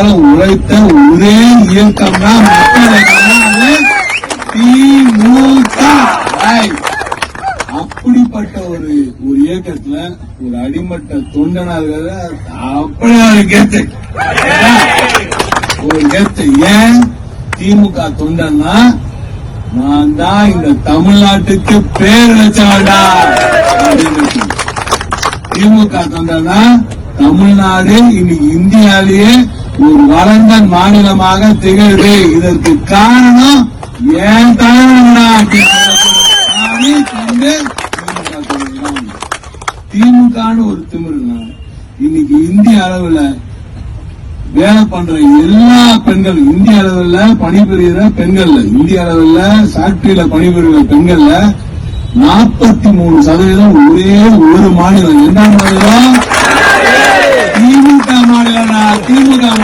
காலம் உழைத்த ஒரே இயக்கம்னா தான் திமுக. அப்படிப்பட்ட ஒரு ஒரு இயக்கத்துல ஒரு அடிமட்ட தொண்டனாக அப்படியே ஒரு கெத்து. ஒரு கெத்து. ஏன்? திமுக தொண்டன்னா நான் தான் இந்த தமிழ்நாட்டுக்கு பேர் வச்சவன்டா. திமுக தொண்டனா தமிழ்நாடு இன்னைக்கு இந்தியாலேயே ஒரு வளர்ந்த மாநிலமாக திகழ்வு இதற்கு காரணம் ஏன் திமுக திமுகன்னு ஒரு திமிருனா இன்னைக்கு இந்திய அளவுல வேலை பண்ற எல்லா பெண்களும் இந்திய அளவுல பணிபுரிகிற பெண்கள்ல இந்திய அளவுல ஃபேக்டரியில பணிபுரிகிற பெண்கள்ல நாற்பத்தி மூணு சதவீதம் ஒரே ஒரு மாநிலம். என்ன மாநிலம்?